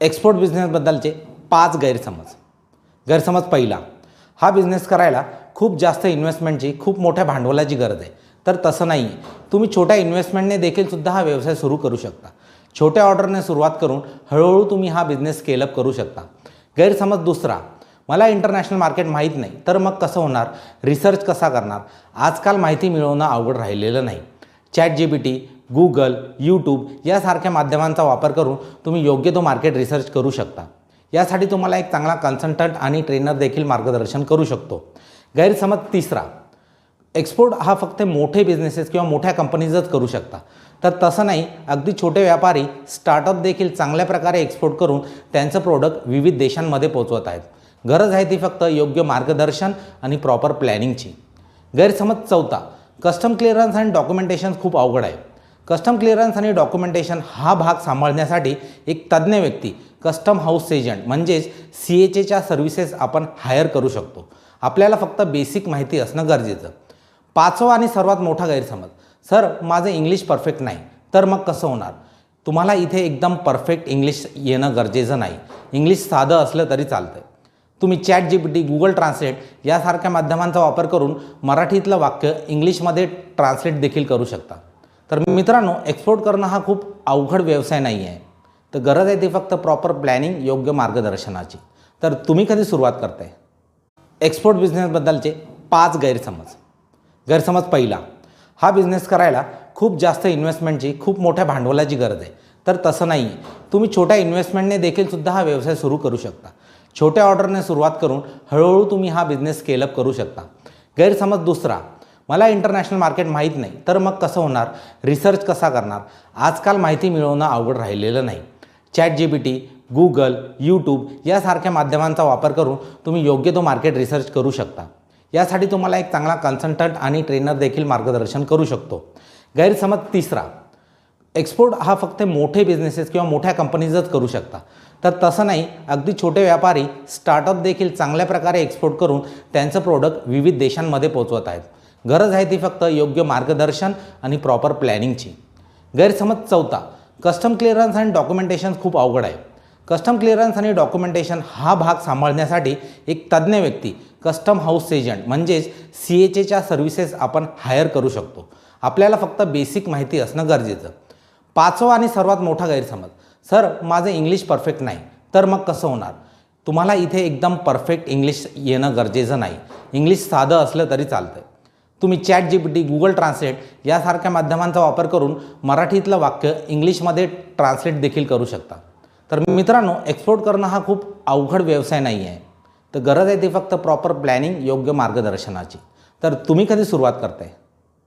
Export बिझनेसबद्दलचे पाच गैरसमज. गैरसमज पहिला हा बिझनेस करायला खूप जास्त इन्व्हेस्टमेंटची खूप मोठ्या भांडवलाची गरज आहे. तर तसं नाही आहे तुम्ही छोट्या इन्व्हेस्टमेंटने देखील सुद्धा हा व्यवसाय सुरू करू शकता. छोट्या ऑर्डरने सुरुवात करून हळूहळू तुम्ही हा बिझनेस स्केलअप करू शकता. गैरसमज दुसरा मला इंटरनॅशनल मार्केट माहीत नाही तर मग कसं होणार? रिसर्च कसा करणार? आजकाल माहिती मिळवणं अवघड राहिलेलं नाही. Chat G P T Google YouTube यासारख्या माध्यमांचा वापर करून तुम्ही योग्य तो मार्केट रिसर्च करू शकता. यासाठी तुम्हाला एक चांगला कन्सल्टंट आणि ट्रेनर देखील मार्गदर्शन करू शकतो. गैरसमज तिसरा एक्सपोर्ट हा फक्त मोठे बिझनेसेस किंवा मोठ्या कंपनीजच करू शकता. तर तसं नाही अगदी छोटे व्यापारी स्टार्टअप देखील चांगल्या प्रकारे एक्सपोर्ट करून त्यांचं प्रोडक्ट विविध देशांमध्ये पोचवत आहेत. गरज आहे ती फक्त योग्य मार्गदर्शन आणि प्रॉपर प्लॅनिंगची गैरसमज चौथा कस्टम क्लिअरन्स आणि डॉक्युमेंटेशन खूप अवघड आहे. कस्टम क्लिअरन्स आणि डॉक्युमेंटेशन हा भाग सांभाळण्यासाठी एक तज्ज्ञ व्यक्ती कस्टम हाऊस एजंट म्हणजेच सी एच एच्या सर्व्हिसेस आपण हायर करू शकतो. आपल्याला फक्त बेसिक माहिती असणं गरजेचं. पाचवा आणि सर्वात मोठा गैरसमज सर माझं इंग्लिश परफेक्ट नाही तर मग कसं होणार? तुम्हाला इथे एकदम परफेक्ट इंग्लिश येणं गरजेचं नाही. इंग्लिश साधं असलं तरी चालतं तुम्ही chat G P T Google translate यासारख्या माध्यमांचा वापर करून मराठीतलं वाक्य इंग्लिशमध्ये ट्रान्सलेट देखील करू शकता. तर मित्रांनो एक्सपोर्ट करणं हा खूप अवघड व्यवसाय नाही आहे तर गरज आहे ती फक्त प्रॉपर प्लॅनिंग योग्य मार्गदर्शनाची. तर तुम्ही कधी सुरुवात करताय? एक्सपोर्ट बिझनेसबद्दलचे पाच गैरसमज. गैरसमज पहिला हा बिझनेस करायला खूप जास्त इन्व्हेस्टमेंटची खूप मोठ्या भांडवलाची गरज आहे. तर तसं नाही. आहे तुम्ही छोट्या इन्व्हेस्टमेंटने देखील सुद्धा हा व्यवसाय सुरू करू शकता. छोट्या ऑर्डरने सुरुवात करून हळूहळू तुम्ही हा बिझनेस स्केलअप करू शकता. गैरसमज दुसरा मला इंटरनॅशनल मार्केट माहीत नाही. तर मग कसं होणार? रिसर्च कसा करणार? आजकाल माहिती मिळवणं अवघड राहिलेलं नाही. Chat G P T Google YouTube यासारख्या माध्यमांचा वापर करून तुम्ही योग्य तो मार्केट रिसर्च करू शकता. यासाठी तुम्हाला एक चांगला कन्सल्टंट आणि ट्रेनर देखील मार्गदर्शन करू शकतो. गैरसमज तिसरा. एक्सपोर्ट हा फक्त मोठे बिझनेसेस किंवा मोठ्या कंपनीजच करू शकता. तर तसं नाही अगदी छोटे व्यापारी स्टार्टअप देखील चांगल्या प्रकारे एक्सपोर्ट करून त्यांचं प्रोडक्ट विविध देशांमध्ये पोचवत आहेत. गरज आहे ती फक्त योग्य मार्गदर्शन आणि प्रॉपर प्लॅनिंगची गैरसमज चौथा कस्टम क्लिअरन्स आणि डॉक्युमेंटेशन खूप अवघड आहे. कस्टम क्लिअरन्स आणि डॉक्युमेंटेशन हा भाग सांभाळण्यासाठी एक तज्ज्ञ व्यक्ती कस्टम हाऊस एजंट म्हणजेच सी एच एच्या सर्व्हिसेस आपण हायर करू शकतो. आपल्याला फक्त बेसिक माहिती असणं गरजेचं. पाचवा आणि सर्वात मोठा गैरसमज सर माझं इंग्लिश परफेक्ट नाही तर मग कसं होणार? तुम्हाला इथे एकदम परफेक्ट इंग्लिश येणं गरजेचं नाही. इंग्लिश साधं असलं तरी चालतं तुम्ही chat G P T Google translate यासारख्या माध्यमांचा वापर करून मराठीतलं वाक्य इंग्लिशमध्ये ट्रान्सलेट देखील करू शकता. तर मित्रांनो एक्सपोर्ट करणं हा खूप अवघड व्यवसाय नाही आहे. तर गरज आहे ती फक्त प्रॉपर प्लॅनिंग योग्य मार्गदर्शनाची. तर तुम्ही कधी सुरुवात करताय?